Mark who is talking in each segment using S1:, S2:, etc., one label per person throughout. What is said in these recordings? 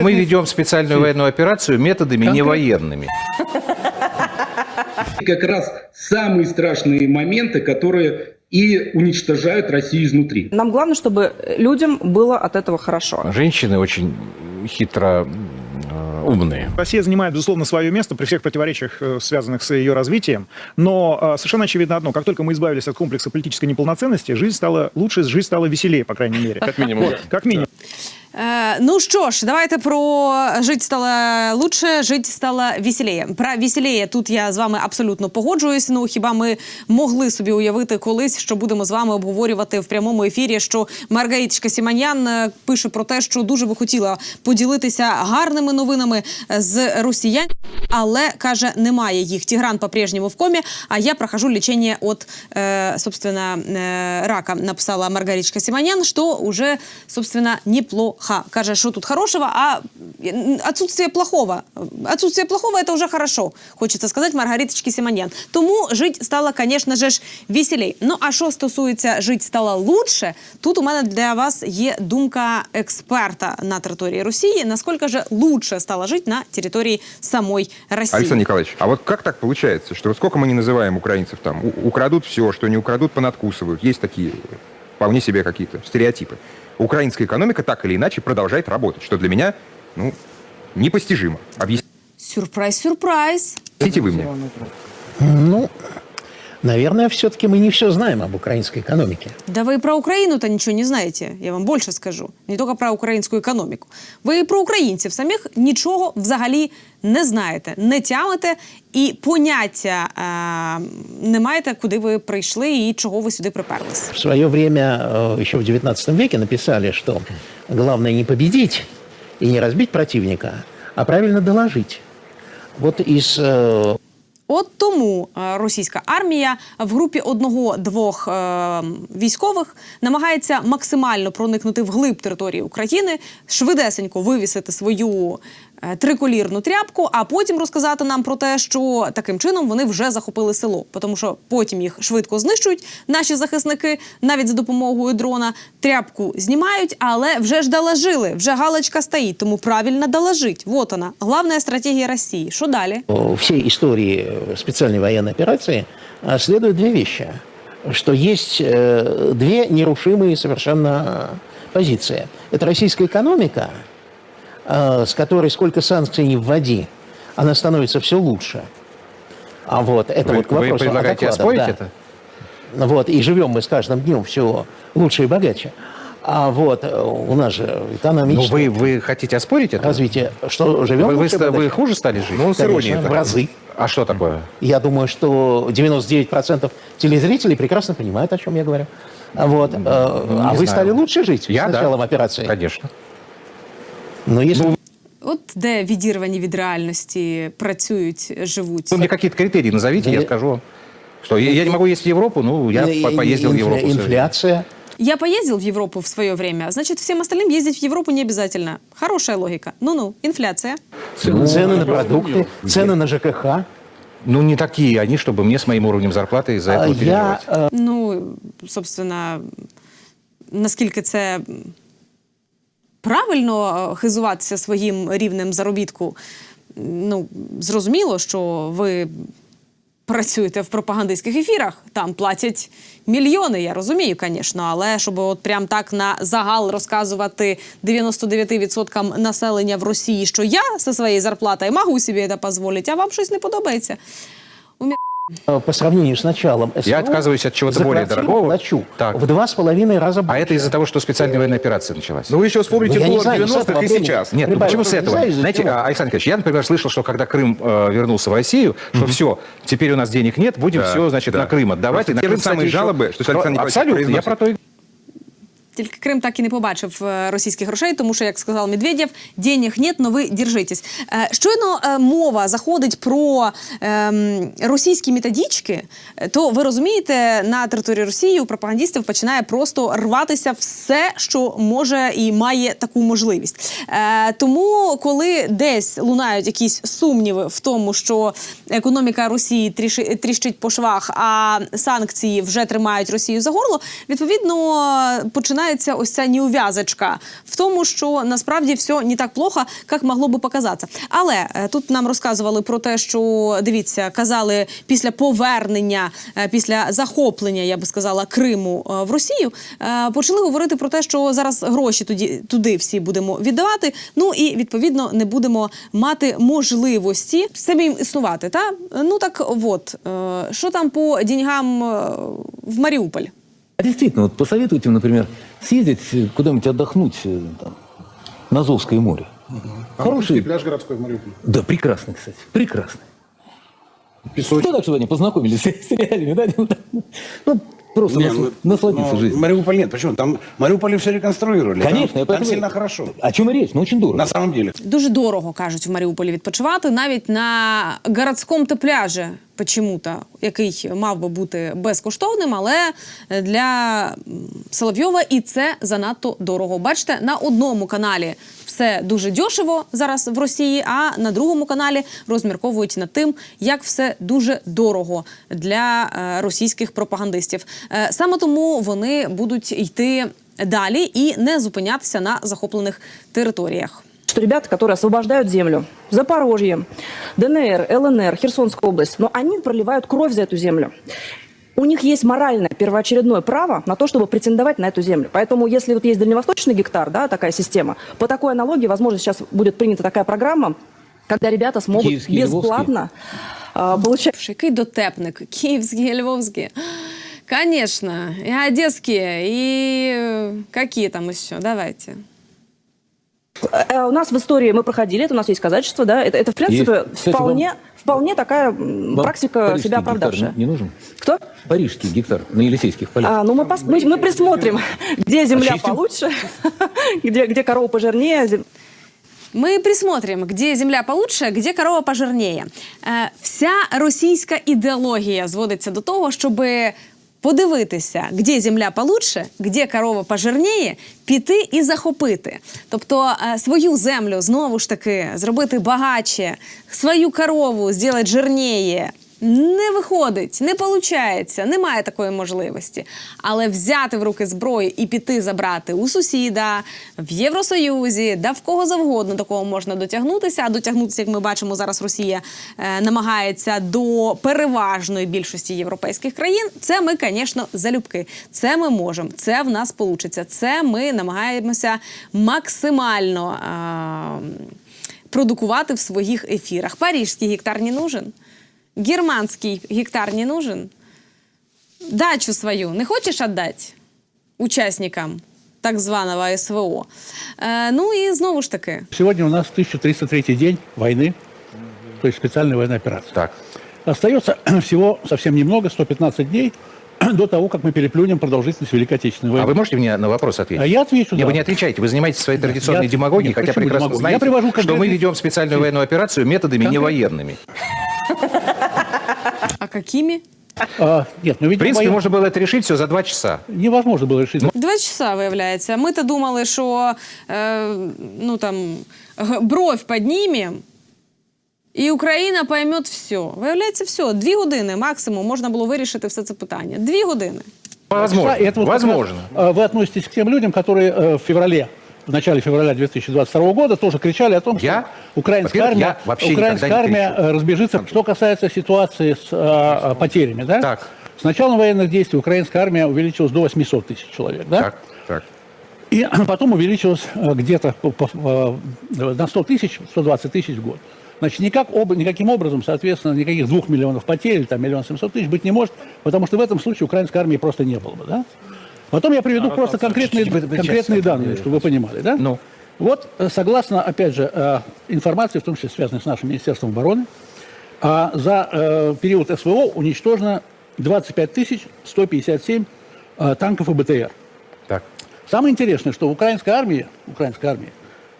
S1: Мы ведем специальную военную операцию методами не военными.
S2: как раз самые страшные моменты, которые и уничтожают Россию изнутри.
S3: Нам главное, чтобы людям было от этого хорошо.
S1: Женщины очень хитро э, умные.
S4: Россия занимает, безусловно, свое место при всех противоречиях, э, связанных с ее развитием. Но э, совершенно очевидно одно. Как только мы избавились от комплекса политической неполноценности, жизнь стала лучше, жизнь стала веселее, по крайней мере. Как минимум. Как минимум.
S5: Е, ну що ж, давайте про жить стало лучше, жить стало веселіє. Про веселіє тут я з вами абсолютно погоджуюсь. Ну хіба ми могли собі уявити колись, що будемо з вами обговорювати в прямому ефірі, що Маргариточка Сіманян е, пише про те, що дуже би хотіла поділитися гарними новинами з росіян, але каже, немає їх. Тігран по-прежнему в комі. А я прохожу лечение от, э, собственно, рака. Написала Маргариточка Симонян, что уже, собственно, неплохо. Каже, что тут хорошего, а м, отсутствие плохого. Отсутствие плохого – это уже хорошо, хочеться сказати Маргариточки Симонян. Тому жить стало, конечно же, ж веселей. Ну, а що стосується жить стало лучше, тут у мене для вас є думка експерта на території Росії. Наскільки же лучше стало жити на території самої Росії?
S6: Александр Николаевич, а вот как так получается, что сколько мы не называем украинцев там, у- украдут все, что не украдут, понадкусывают. Есть такие вполне себе какие-то стереотипы. Украинская экономика так или иначе продолжает работать, что для меня, ну, непостижимо. Объясните
S5: Сюрприз, сюрприз.
S6: вы мне.
S7: Ну, наверное, все-таки мы не все знаем об украинской экономике.
S5: Да вы и про Украину-то ничего не знаете, я вам більше скажу. Не тільки про українську економіку. Ви і про українців самих нічого взагалі не знаєте, не тямите і поняття е, не маєте, куди ви прийшли і чого ви сюди приперлись.
S7: В свое время, э, еще в XIX веке, написали, что главное не победить и не разбить противника, а правильно доложить. Вот из э,
S5: От тому е, російська армія в групі одного-двох е, військових намагається максимально проникнути вглиб території України, швидесенько вивісити свою триколірну тряпку, а потім розказати нам про те, що таким чином вони вже захопили село, тому що потім їх швидко знищують наші захисники, навіть за допомогою дрона. Тряпку знімають, але вже ж доложили, вже галочка стоїть, тому правильно доложить. Вот вона, головна стратегія Росії. Що далі?
S7: э, всей истории э, специальной военной операции э, следуют две вещи. Что есть э, две нерушимые совершенно позиции. Это российская экономика, э, с которой сколько санкций не вводи, она становится все лучше. А вот это
S1: Вы,
S7: вот к
S1: вы
S7: вопросу о
S1: предлагаете
S7: докладах,
S1: оспорить
S7: да.
S1: это?
S7: Вот, и живем мы с каждым днем все лучше и богаче. А вот э, у нас же
S1: Ну,
S7: экономическое
S1: вы, вы хотите оспорить это?
S7: развитие, что живем
S1: Вы, вы,
S7: лучше
S1: вы
S7: богаче.
S1: хуже стали жить?
S6: Ну, с иронией
S7: в разы.
S1: А что такое?
S7: Я думаю, что 99% телезрителей прекрасно понимают, о чем я говорю. Вот. э, а
S1: не
S7: вы
S1: знаю.
S7: стали лучше жить
S1: Я,
S7: с
S1: да.
S7: началом операции?
S1: Конечно.
S7: Но если
S5: От де відірвані від реальності працюють, живуть.
S1: Вы мне какие-то критерии назовите, я
S7: Да.
S1: скажу вам. Что, я, я не могу ездить в Европу? Ну, я
S7: э,
S1: по- поездил в
S7: инфля-
S1: Европу. в свое время.
S7: инфляция,
S5: Я поездил в Европу в свое время, значит, всем остальным ездить в Европу не обязательно. Хорошая логика. Ну-ну, инфляция.
S7: цены на продукты, цены на ЖКХ.
S1: Ну, не такие они, чтобы мне с моим уровнем зарплаты из-за
S7: А
S1: этого
S7: Я
S1: переживать.
S7: э,
S5: Ну, собственно, наскільки це правильно е, хизуватися своїм рівнем заробітку, ну, зрозуміло, що ви працюєте в пропагандистських ефірах, там платять мільйони, я розумію, звісно, але щоб от прям так на загал розказувати 99% населення в Росії, що я зі своєю зарплатою можу собі це дозволити, а вам щось не подобається.
S7: э, по сравнению с началом СВО
S1: Я отказываюсь от чего-то
S7: за
S1: более
S7: квартиру
S1: дорогого.
S7: плачу
S1: Так.
S7: в два с половиной раза
S1: А
S7: больше.
S1: это из-за того, что специальная военная операция началась.
S6: Ну вы еще вспомните
S7: Ну, я не
S6: доллар
S7: знаю, с
S6: 90-х
S7: этого
S6: и
S7: времени.
S6: сейчас.
S1: Нет, ну
S7: Прибавь,
S1: почему с
S7: не
S1: этого?
S7: знаю, из-за
S1: Знаете,
S7: чего.
S1: а, Александр Николаевич, я, например, слышал, что когда Крым э, вернулся в Россию, что все, теперь у нас денег нет, будем
S6: Да,
S1: все, значит,
S6: да.
S1: на Крым отдавать.
S6: Просто
S1: и на
S6: те же
S1: Крым, кстати,
S6: самые
S1: еще-
S6: жалобы, что Александр Николаевич
S1: Абсолютно, я
S6: произносит.
S1: про то и
S5: тільки Крим так і не побачив е, російських грошей, тому що, як сказав Медведєв, денег нет, но ви держитесь. Е, Щойно е, мова заходить про ем, російські методички, е, то ви розумієте, на території Росії у пропагандистів починає просто рватися все, що може і має таку можливість. Тому, коли десь лунають якісь сумніви в тому, що економіка Росії тріщить по швах, а санкції вже тримають Росію за горло, відповідно починають починається ось ця неув'язочка в тому, що насправді все не так плохо, як могло би показатися. Але е, тут нам розказували про те, що дивіться, казали після повернення, е, після захоплення, я би сказала, Криму е, в Росію, почали говорити про те, що зараз гроші туди, туди всі будемо віддавати. Ну і відповідно не будемо мати можливості самим існувати. Та ну так от що там по деньгам в Маріуполь?
S8: Действительно, вот посоветуйте, например, съездить э, куда-нибудь отдохнуть э, там, на Азовское море. Хороший
S9: пляж городской в Мариуполе.
S8: Да, прекрасный, кстати, прекрасный.
S9: Песочек.
S8: Что так, что они познакомились с реалиями, да? Ну, просто
S9: Не,
S8: насла-
S9: ну,
S8: насладиться
S9: ну,
S8: жизнью.
S9: Мариуполь нет. Почему? Там Мариуполе все реконструировали.
S8: Конечно, я
S9: там, сильно хорошо.
S8: О чем и речь? Ну, очень дорого.
S9: На самом деле.
S5: Дуже дорого кажуть в Маріуполі відпочивати навіть на городському та пляжі, почему-то, який мав би бути безкоштовним, але для Соловйова і це занадто дорого. Бачите, на одному каналі все дуже дешево зараз в Росії, а на другому каналі розмірковують над тим, як все дуже дорого для е, російських пропагандистів. Е, Саме тому вони будуть йти далі і не зупинятися на захоплених територіях.
S3: Что ребята, которые освобождают землю, Запорожье, ДНР, ЛНР, Херсонская область, но они проливают кровь за эту землю. У них есть моральное первоочередное право на то, чтобы претендовать на эту землю. Поэтому, если вот есть дальневосточный гектар, да, такая система, по такой аналогии, возможно, сейчас будет принята такая программа, когда ребята смогут
S8: Киевский,
S3: бесплатно а, получать
S5: Слушай, який дотепник. Київські, львовські. Конечно. И одесские, и э, какие там еще? Давайте.
S3: Э, У нас в истории мы проходили, это у нас есть казачество, да, это, это в принципе,
S8: Есть. Кстати,
S3: вполне, вполне такая м,
S8: Вам
S3: практика
S8: парижский
S3: себя
S8: гектар
S3: оправдавшая.
S8: Не, не нужен?
S3: Кто?
S8: Парижский гектар на Елисейских полях.
S3: А, ну мы, пос- мы, мы присмотрим, где земля
S8: Очистим.
S3: получше, где, где корова пожирнее. зем-
S5: Мы присмотрим, где земля получше, где корова пожирнее. Е, вся російська ідеологія зводиться до того, щоб подивитися, де земля получше, де корова пожирніє, піти і захопити. Тобто е, свою землю знову ж таки зробити багатше, свою корову зробити жирніє. Не виходить, не виходить, немає такої можливості. Але взяти в руки зброю і піти забрати у сусіда, в Євросоюзі, да в кого завгодно до кого можна дотягнутися. А дотягнутися, як ми бачимо, зараз Росія е, намагається до переважної більшості європейських країн. Це ми, звісно, залюбки. Це ми можемо, це в нас вийде. Це ми намагаємося максимально е, продукувати в своїх ефірах. Парижський гектар не нужен. Германский гектар не нужен? Дачу свою не хочешь отдать участникам так званого СВО? Е, ну і знову ж таки,
S10: Сегодня у нас 1303 день войны, то есть специальная военная операция.
S1: Так.
S10: Остается всего совсем немного, 115 дней, до того, как мы переплюнем продолжительность Великой Отечественной войны.
S1: А вы можете мне на вопрос ответить?
S10: А я отвечу,
S1: Не,
S10: да.
S1: вы не отвечаете, вы занимаетесь своей традиционной
S10: Я-
S1: демагогией,
S10: Нет,
S1: хотя прекрасно
S10: демагогия?
S1: знаете,
S10: Я привожу
S1: что мы ведем специальную военную операцию методами не
S10: Конкретно.
S1: военными.
S5: а какими?
S10: А, нет, мы
S1: В
S10: видим
S1: принципе,
S10: воен-
S1: можно было это решить все за два часа.
S10: Невозможно было решить.
S5: Два часа, виявляється. Ми то думали, що е, ну там г- бровь піднімемо, і Україна пойме все. Виявляється, все. Дві години максимум можна було вирішити все це питання. Дві години.
S1: Возможно.
S10: И это вот как раз,
S1: Возможно.
S10: а, Вы относитесь к тем людям, которые э, в феврале, в начале февраля 2022 года тоже кричали о том, что
S1: Я?
S10: украинская
S1: Во-первых,
S10: армия, украинская армия э, разбежится. Что касается ситуации с э, потерями, да?
S1: Так.
S10: С началом военных действий украинская армия увеличилась до 800 тысяч человек, да?
S1: Так, так.
S10: И потом увеличилось э, где-то на 100 тысяч, 120 тысяч в год. Значит, никак, об- никаким образом, соответственно, никаких двух миллионов потерь, там миллион семьсот тысяч быть не может, потому что в этом случае украинской армии просто не было бы, да? Потом я приведу просто конкретные, конкретные данные, чтобы вы понимали, да?
S1: Ну.
S10: Вот, э, согласно, опять же, э, информации, в том числе связанной с нашим Министерством обороны, а за э, период СВО уничтожено 25 тысяч 157 э, танков и БТР.
S1: Так.
S10: Самое интересное, что в украинской армии, украинской армии,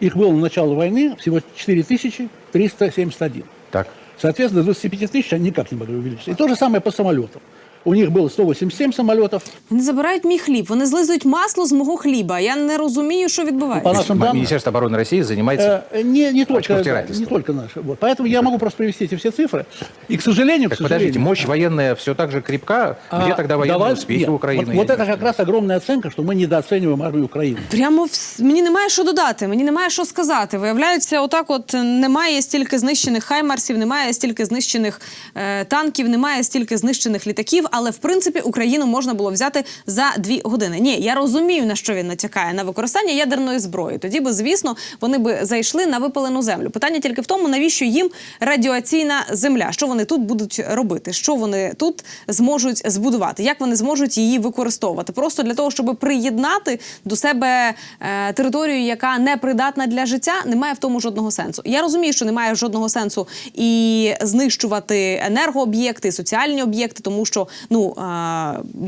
S10: их было на начало войны всего 4371.
S1: Так.
S10: Соответственно, до 25 тысяч они никак не могли увеличиться. И то же самое по самолетам. у них было 187 самолетов.
S5: Вони забирають мій хліб, вони злизують масло з мого хліба. Я не розумію, що
S10: По
S5: відбувається.
S10: нашим данным,
S1: Министерство обороны России занимается...
S10: э, не, не, только,
S1: Очковтирательством.
S10: не только наши. Вот. Поэтому я могу просто привести эти все цифры. И, к сожалению, к
S1: Так
S10: сожалению...
S1: подождите, мощь военная все так же крепка? Где
S10: а,
S1: тогда военные
S10: давай-
S1: успехи
S10: нет,
S1: Украины?
S10: Вот,
S1: Я
S10: вот
S1: не
S10: это
S1: знаю.
S10: как раз огромная оценка, что мы недооцениваем армию Украины.
S5: Прямо вс- мені немає що додати, мені немає що сказати. Виявляється, отак, от немає стільки знищених хаймарсів, немає стільки знищених е, танків, немає стільки знищених літаків. але в принципі Україну можна було взяти за дві години. Ні, я розумію на що він натякає на використання ядерної зброї. Тоді би, звісно, вони би зайшли на випалену землю. Питання тільки в тому, навіщо їм радіаційна земля? Що вони тут будуть робити? Що вони тут зможуть збудувати? Як вони зможуть її використовувати? Просто для того, щоб приєднати до себе е, територію, яка не придатна для життя, немає в тому жодного сенсу. Я розумію, що немає жодного сенсу і знищувати енергооб'єкти, соціальні об'єкти, тому що ну е,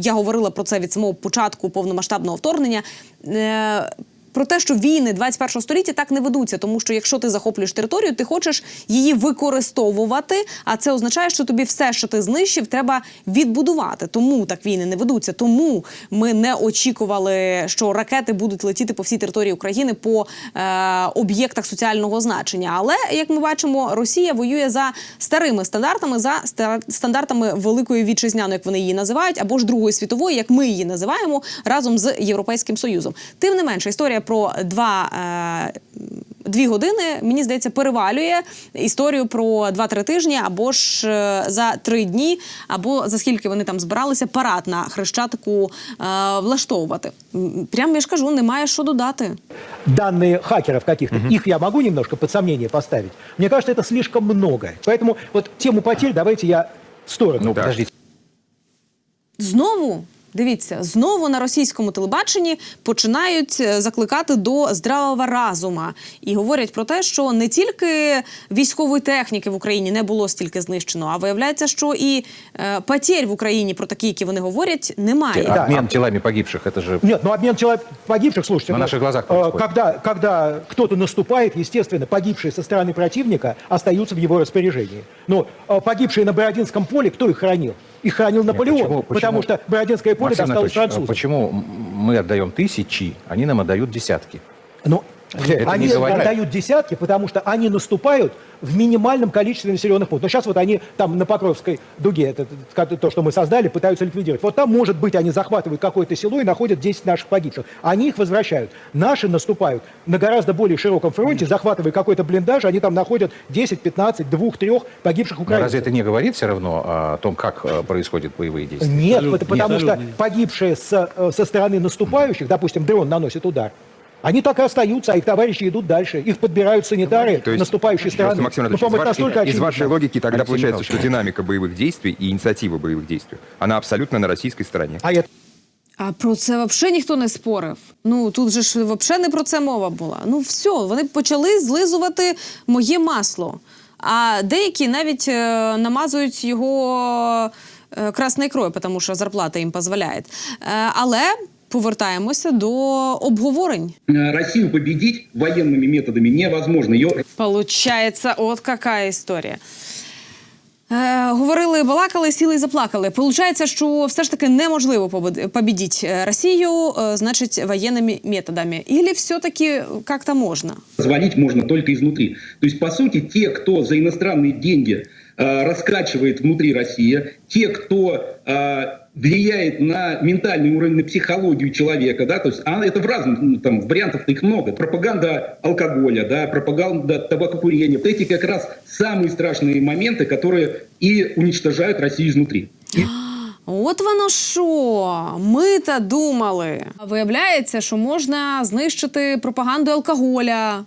S5: я говорила про це від самого початку повномасштабного вторгнення. Про те, що війни 21 століття так не ведуться, тому що якщо ти захоплюєш територію, ти хочеш її використовувати, а це означає, що тобі все, що ти знищив, треба відбудувати. Тому так війни не ведуться. Тому ми не очікували, що ракети будуть летіти по всій території України по е, об'єктах соціального значення. Але як ми бачимо, Росія воює за старими стандартами, за ста- стандартами великої вітчизняної, як вони її називають, або ж другої світової, як ми її називаємо, разом з Європейським Союзом. Тим не менше, історія про два. Е, Дві години мені здається перевалює історію про 2-3 тижні, або ж е, за три дні, або за скільки вони там збиралися парад на хрещатику е, влаштовувати. М, Прям я ж кажу, немає що додати.
S11: данные хакеров каких-то, их я могу немножко под сомнение поставить. Мне кажется, это слишком много. Поэтому вот тему потерь давайте я в сторону.
S1: Ну, подождите.
S5: Знову дивіться, знову на російському телебаченні починають е, закликати до здравого разума і говорять про те, що не тільки військової техніки в Україні не було стільки знищено, а виявляється, що і е, потерь в Україні про такі, які вони говорять, немає.
S11: Да.
S1: Обмен телами погибших, это же...
S11: Нет, ну обмен человек погибших, слушайте.
S1: На
S11: ну,
S1: наших глазах
S11: э,
S1: происходит.
S11: Когда, когда кто-то наступает, естественно, погибшие со стороны противника остаются в его распоряжении. Но э, погибшие на Бородинском поле, кто их хранил? Их хранил Наполеон,
S1: почему-
S11: потому
S1: почему-
S11: что Бородинское поле
S1: Максим
S11: досталось французам.
S1: почему мы отдаем тысячи, они нам отдают десятки?
S11: Ну,
S1: Это
S11: они отдают десятки, потому что они наступают в минимальном количестве населенных пунктов. Но сейчас вот они там на Покровской дуге, это, это то, что мы создали, пытаются ликвидировать. Вот там, может быть, они захватывают какое-то село и находят 10 наших погибших. Они их возвращают. Наши наступают на гораздо более широком фронте, захватывая какой-то блиндаж, они там находят 10, 15, 2, 3 погибших
S1: Но
S11: украинцев.
S1: разве это не говорит все равно о том, как э, происходят боевые действия?
S11: Нет,
S10: Абсолютно
S11: потому что
S10: Абсолютно нет.
S11: погибшие со, э, со стороны наступающих, допустим, дрон наносит удар, они так и остаются, а их товарищи идут дальше. Их подбирают санитары
S6: То есть,
S11: наступающей
S6: просто,
S11: стороны.
S6: Максим
S11: Ну,
S6: Анатольевич,
S11: по-моему, это
S6: из, вашей,
S11: настолько
S6: из
S11: очевидно.
S6: вашей логики тогда
S1: Алексей
S6: получается,
S1: Михайлович.
S6: что динамика боевых действий и инициатива боевых действий, она абсолютно на российской стороне.
S11: А это
S5: А про це взагалі ніхто не спорив. Ну тут же ж взагалі не про це мова була. Ну все, вони почали злизувати моє масло. А деякі навіть е, намазують його е, красною ікрою, тому що зарплата їм дозволяє. Е, але повертаємося до обговорень.
S2: Э, Россию победить военными методами невозможно. Ее
S5: Получається, от яка історія. Е, говорили, балакали, сіли і заплакали. Получається, що все ж таки неможливо побед- победить е, Росію, е, значить, воєнними методами. Или все-таки як-то можна?
S2: развалить можно только изнутри. То есть, по сути, те, кто за иностранные деньги э, раскачивает внутри России, те, кто э, влияет на ментальный уровень, на психологию человека, да, то есть а это в разных, ну, там, вариантов их много. Пропаганда алкоголя, да, пропаганда табакокурения. Вот эти как раз самые страшные моменты, которые и уничтожают Россию изнутри.
S5: От воно що? Ми та думали. А Виявляється, що можна знищити пропаганду алкоголя.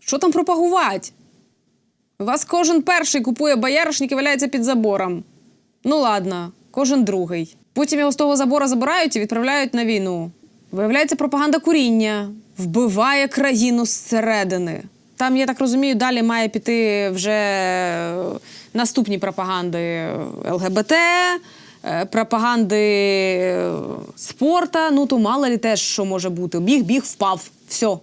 S5: Що там пропагувати? Вас кожен перший купує бояришник і валяється під забором. Ну ладно, кожен другий. Потім його з того забора забирають і відправляють на війну. Виявляється, пропаганда куріння вбиває країну зсередини. Там, я так розумію, далі має піти вже наступні пропаганди ЛГБТ, е, пропаганди е, спорта. Ну то мало ли теж що може бути. Біг, біг, впав. Все.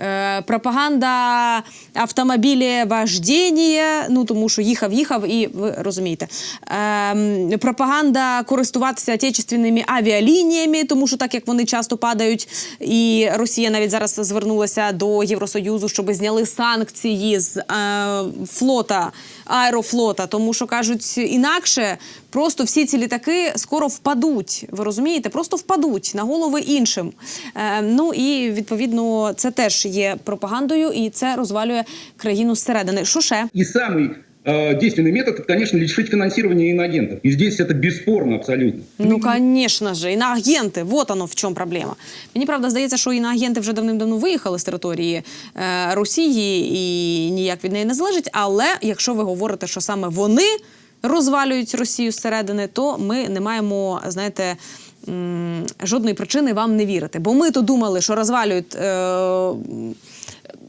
S5: Е, пропаганда автомобілі вождіння, ну тому що їхав, їхав, і ви розумієте. Е, пропаганда користуватися отечественними авіалініями, тому що так як вони часто падають, і Росія навіть зараз звернулася до Євросоюзу, щоб зняли санкції з е, флота, аерофлота, тому що кажуть інакше, просто всі ці літаки скоро впадуть. Ви розумієте? Просто впадуть на голови іншим. Е, ну і відповідно це теж є пропагандою, і це розвалює країну зсередини. Що ще?
S2: И самый э, действенный метод, это, конечно, лишить финансирования иноагентов. И здесь это бесспорно абсолютно.
S5: Ну, конечно же, іноагенти, вот оно в чому проблема. Мені правда здається, що іноагенти вже давним-давно виїхали з території е, Росії і ніяк від неї не залежить. Але якщо ви говорите, що саме вони розвалюють Росію зсередини, то ми не маємо, знаєте. Жодної причини вам не вірити. Бо ми то думали, що розвалюють е,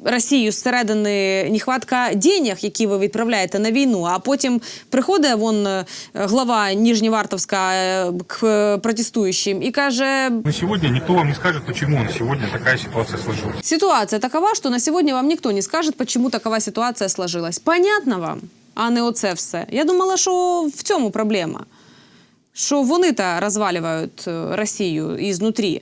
S5: Росію зсередини нехватка денег, які ви відправляєте на війну. А потім приходить вон е, глава Ніжнєвартовська е, к протестуючим і каже:
S12: На сегодня никто вам не скажет, почему на сегодня такая ситуация сложилась.
S5: ситуація такова, що на сьогодні вам ніхто не скаже, чому такова ситуація сложилась. Понятно вам, а не оце все. Я думала, що в цьому проблема. Що вони та розвалюють е, Росію изнутри.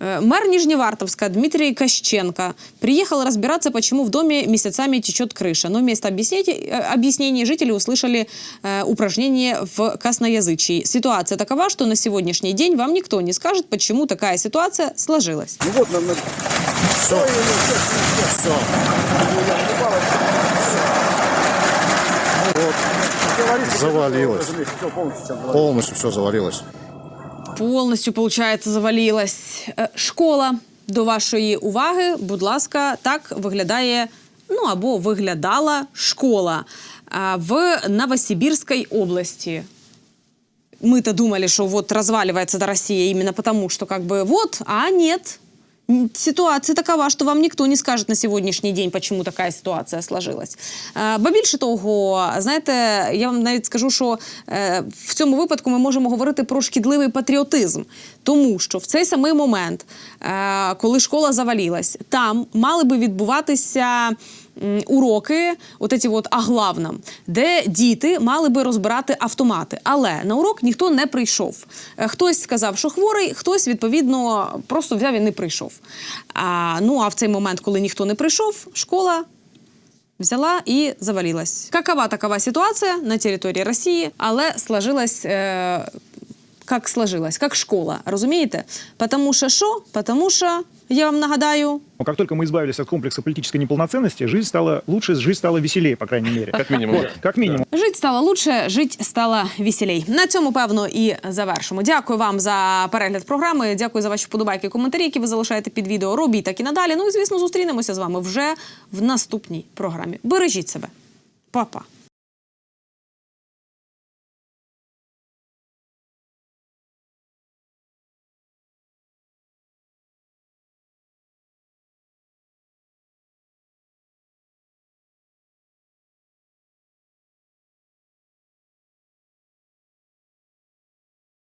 S5: Мэр Нижневартовска Дмитрий Кощенко приехал разбираться, почему в доме месяцами течет крыша. Но вместо объяснений, жители услышали э, упражнение в косноязычии. Ситуация такова, что на сегодняшний день вам никто не скажет, почему такая ситуация сложилась.
S9: Ну вот, нам... Все. Все.
S13: Завалилось. Полностью все завалилось.
S5: Повністю, получається, завалилась. Е, Школа до вашої уваги, будь ласка, так виглядає, ну або виглядала школа а, в Новосибирской области. Мы-то думали, что вот разваливается эта Россия именно потому, что как бы вот, а нет. М, Ситуация такова, що вам ніхто не скаже на сьогоднішній день, чому така ситуація сложилась. Бо більше того, знаєте, я вам навіть скажу, що е, в цьому випадку ми можемо говорити про шкідливий патріотизм, тому що в цей самий момент, е, коли школа завалилась, там мали би відбуватися. Уроки, от ці от аглавнам, де діти мали би розбирати автомати. Але на урок ніхто не прийшов. Е, Хтось сказав, що хворий, хтось відповідно просто взяв і не прийшов. А, ну а в цей момент, коли ніхто не прийшов, школа взяла і завалилась. Какова такова ситуація на території Росії, але сложилась. Е- как сложилось, как школа, розумієте? Потому що що? Потому що, я вам нагадаю,
S4: Но как только мы избавились от комплекса политической неполноценности, жизнь стала лучше, жизнь стала веселее, по крайней мере. Как минимум. Вот, как минимум.
S5: Жить стало лучше, жить стало веселей. На цьому певно і завершимо. Дякую вам за перегляд програми. Дякую за ваші вподобайки і коментарі, які ви залишаєте під відео. Робіть так і надалі. Ну і звісно, зустрінемося з вами вже в наступній програмі. Бережіть себе, Па-па.